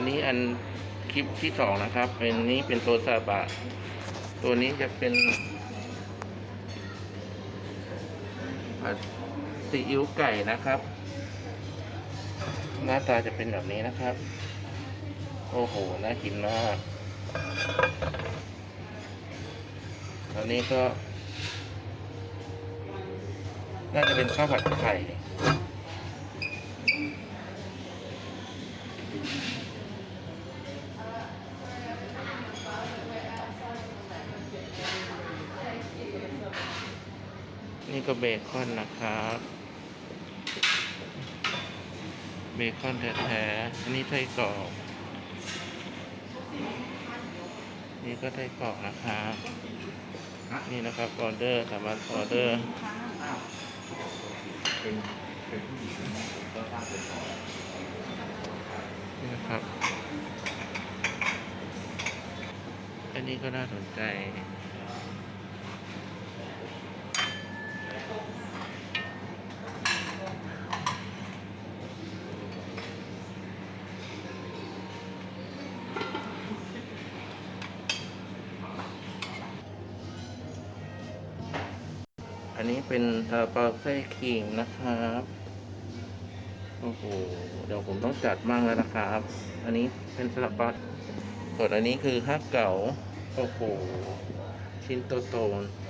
อันนี้อันคลิปที่สองนะครับ เป็นนี้เป็นตัวซาบะ ตัวนี้จะเป็นผัดซีอิ๊วไก่นะครับ หน้าตาจะเป็นแบบนี้นะครับ โอ้โห น่ากินมากอันนี้ก็ น่าจะเป็นข้าวผัดไข่ นี่ก็เบคอนนะครับ เบคอนแท้ๆอันนี้ไส้กรอก นี่ก็ไส้กรอกนะครับ นี่นะครับออเดอร์สามารถออเดอร์เป็นนี่นะครับ อันนี้ก็น่าสนใจ อันนี้เป็นซาเปาไส้คิงนะครับ โอ้โห เดี๋ยวผมต้องจัดมั่งแล้วนะครับ อันนี้เป็นสลับปัดส่วนอันนี้คือฮักเก๋าโอ้โห ชิ้นโตๆ